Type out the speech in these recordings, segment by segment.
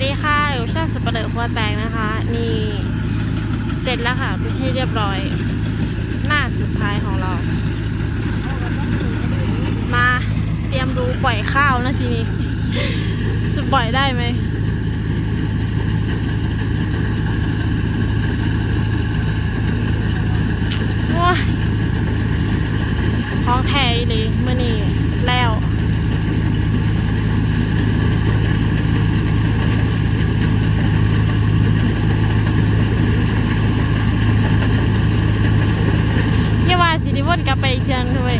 สดีค่ะอยู่ช่างสปเหร่อหัวแตงนะคะ นี่เสร็จแล้วค่ะเป็นที่เรียบร้อย หน้าสุดท้ายของเรา มาเตรียมดูปล่อยข้าวนะทีนี้ จะปล่อยได้ไหมว้าท้องแท้อีเลยเมื่อนี้แล้ว อย่าว่าสิริว นกลับไปอีกเทียงด้วย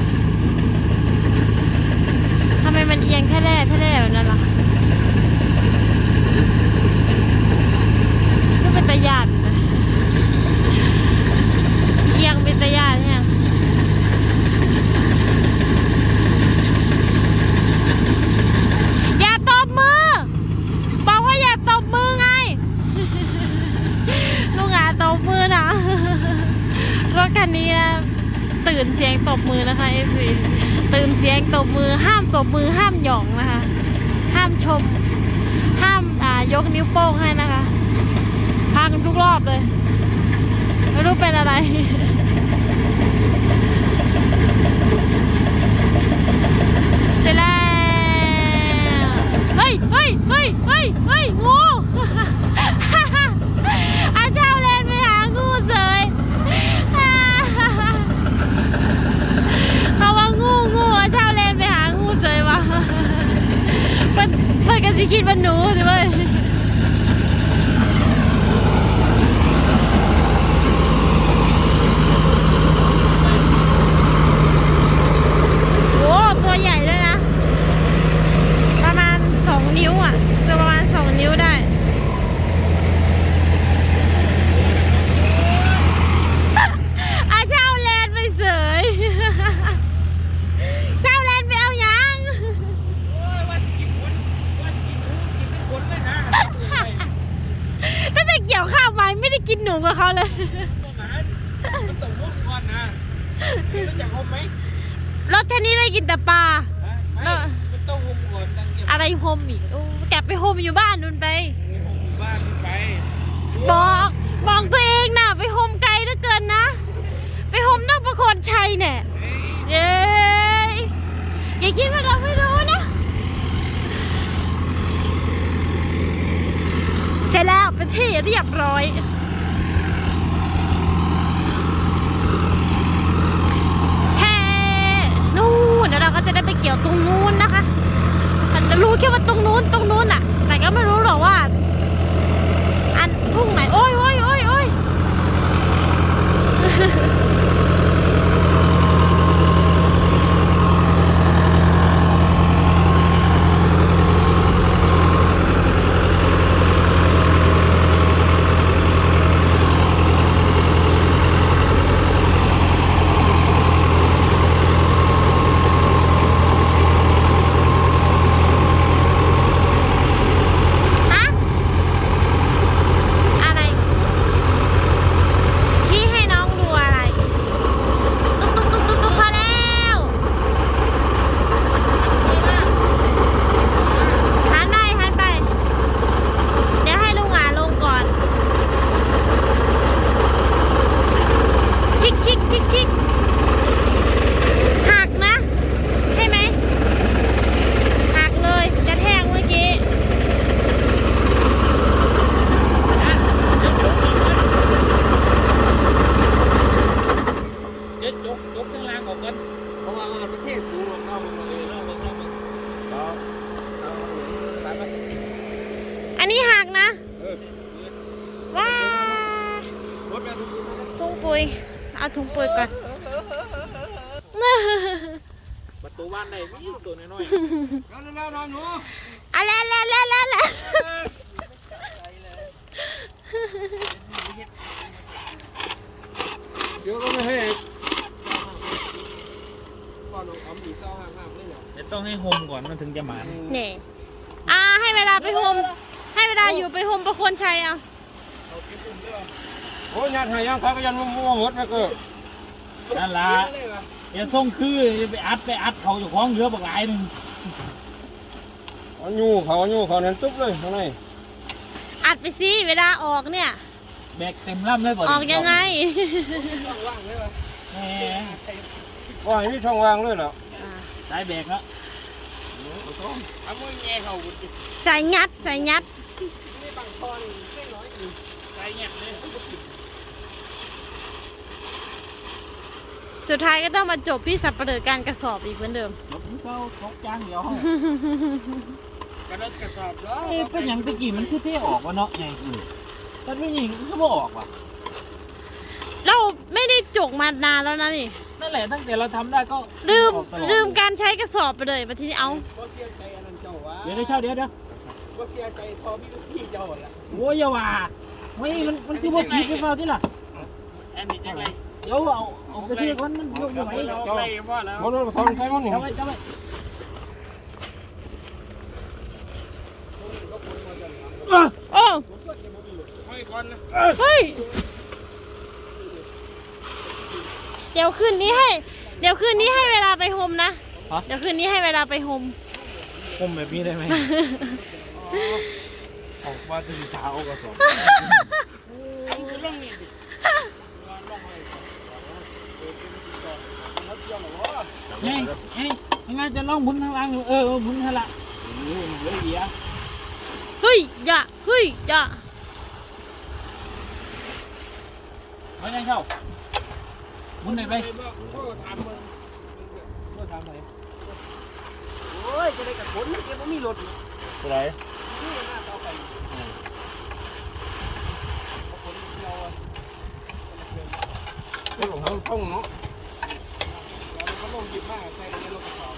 ทำไมมันเอียงแค่แร่แค่แร่แบบนั้นล่ะก็เป็นตะยานนะเอียงเป็นตะยานเนี่ยอย่าตบมือ บอกว่าอย่าตบมือไง ลูกหาตบมือนะ รถคันนี้นะ ตื่นเสียงตบมือนะคะเอฟซีตื่นเสียงตบมือห้ามตบมือห้ามหยองนะคะ ห้ามชม ห้ามอ่ายกนิ้วโป้งให้นะคะพังทุกรอบเลย ไม่รู้เป็นอะไร เสร็จแล้ว เฮ้ยเฮ้ยเฮ้ยเฮ้ยเฮ้ยงู อาเจ้าเล่นไปหางูเสย เขาว่างูงูอาเจ้าเล่นไปหางูเสยวะเพิ่นเพิ่นก็สิคิดว่าหนูสิเว้ยโอ้ตัวใหญ่ด้วยนะ ประมาณสองนิ้วอะตัวประมาณสองนิ้วได้ อาเช่าเลนไปเสย เช่าเลนไปเอายัง ตั้งแต่เกี่ยวข้าวไปไม่ได้กิ นหนูกับเขาเลยรถคันนี้ได้กินแต่ปลาอะไรโฮมอีกโอ้แกไปโฮมอยู่บ้านนู่นไปบอกบอกตัวเองนะไปโฮมไกลเหลือเกินนะ ไปโฮมนอกประโคนชัยเนี่ยเย้ยอย่าคิดว่าเราไม่รู้นะ เสร็จแล้วเป็นที่เรียบร้อย แฮ่นู่นเดี๋ยวเราก็จะได้ไปเกี่ยว ตรงนู้นนะคะแต่รู้แค่ว่าตรงนู้นตรก็ไม่รู้หรอกว่า อันทุ่งไหน โอ้ยโอ้ยโอ้ยโอ้ยฮะ อะไร ชี้ให้น้องดูอะไร ตุ๊กตุ๊กตุ๊กตุ๊กตุ๊กพอแล้วหันไปหันไป เดี๋ยวให้ลุงหาลงก่อน ชิกชิกชิกชิกหักนะ ใช่ไหม หักเลยจะแทงเมื่อกี้ เดี๋ยวยกยกข้างล่างออกกันเพราะว่ามันประเทศสูงเราเข้ามาเออเราเราเราเราเราตายไป อันนี้หักนะ เออ ว้าร ถไปทุกคนถุงปุ๋ยเอาถุงปุ๋ยก่อนประตูบ้านไหนมีตัวน้อยๆแล้วแล้วแล้วหนูอะไรอะไรอะไรอะไรเดี๋ยวก็ไม่ให้ก่อนเอาหมูเก้าห้าห้าเลยเหรอจะต้องให้โฮมก่อนมันถึงจะหมานนี่อ่าให้เวลาไปโฮมให้เวลาอยู่ไปโฮมประโคนชัยเอา โอ้ยยัดหายังเขาก็ยันมั่วหมดนะเกิดนั่นละอย่าส่งคืออย่าไปอัดไปอัดเขาอยู่ของเรือบักหลายหนึ่งเอาอยู่เขาเอาอยู่เขานั้นตุ๊บเลยข้างในอัดไปสิเวลาออกเนี่ย แบกเต็มลำเลยบ่ออกยังไงช่องว่างเลยวะแหมว่างนี่ช่องว่างเลยเหรอได้แบกแล้วเอามือแง่เขาบุญจิใส่ยัดใส่ยัดนี่บางคอนเส้นน้อยอีกใส่เงียบเลย สุดท้ายก็ต้องมาจบที่สับเปลือการกระสอบอีกเหมือนเดิมรถเขาทกจ้างเดียวห้องกระดกกระสอบแล้วเอ้ยเป็นอย่างตะกี้มันคือเท่ออกวะเนาะไงตอนนี้ยิงก็บ่ออกว่ะเราไม่ได้จกมานานแล้วนะนี่ นั่นแหละตั้งแต่เราทำได้ก็ลืมออกตลอดลืมการใช้กระสอบไปเลยมาทีนี้เอา ก็เสียใจอันนั้นเจ้าวะเดี๋ยวเดี๋ยวเช่าเดี๋ยวเดี๋ยวก็เสียใจพอพี่พี่เจ้าละโอ้ยอย่าว่าเฮ้ยมันมันคือว่าผิดหรือเปล่าที่ล่ะแอนนี่จังไร เดี๋ยวเอาเอาไปเทียบกันมันยกอยู่ไหนเจ้าไรว่าแล้วมันทำใช่ไหมนี่เจ้าไว้เจ้าไว้โอ้ไม่ก่อนนะเฮ้ยเดี๋ยวคืนนี้ให้ เดี๋ยวคืนนี้ให้เวลาไปโฮมนะเดี๋ยวคืนนี้ให้เวลาไปโฮมคมแบบนี้ได้ไหมเอาว่าจะเช้าก็สอง เอาสุดลงนี่ดิเฮ้ยเฮ้ยยังไงจะล่องบุญทางล่างอยู่เออบุญทางละเหลือเอียเฮ้ยอย่าเฮ้ยอย่าไม่ได้เข้าบุญไหนไปไปบอกพ่อถามมึงก็ทำอะไรโอ้ยจะได้กับคนเมื่อกี้ผมมีรถอะไร นี่หน้าเตาไฟคนเดียวอะ ไม่ของเขาต้องเนาะแล้วเขาลงหยิบมากใส่ในรถกระสอบ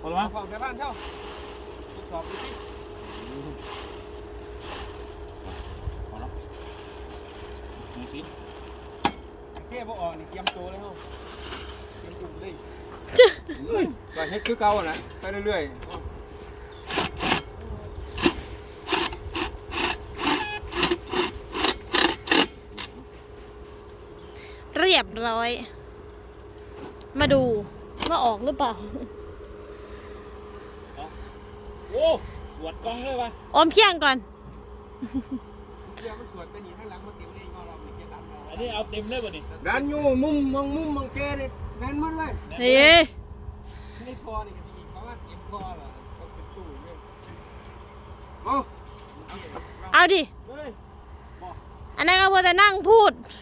พอแล้วมั้งฝั่งใส่บ้านเท่าทดสอบดูสิพอแล้วดูสิเทียบว่าออกนี่เตรียมตัวเลยเฮาเตรียมตัวเลยก็เฮ็ดคือเก่าอะนะไปเรื่อยเรียบร้อย มาดูว่าออกหรือเปล่าโอ้สวดกองเลยวะอมเพียงก่อนเทียบมันสวดไปนี่ข้างหลังมันเต็มเลยงอเราไม่เกี่ยวกันเราอันนี้เอาเต็มเลยป่ะนี่ๆดันอยู่มุมมองมุมมองแกนี่แน่นหมดเลยเฮ้ยในคอนี่ก็ดีเพราะว่าเก็บคอเหรอก็เป็นตู้เนี่ยเอาเอาดิเฮ้ยอันนั้นก็พอแต่นั่งพูดเ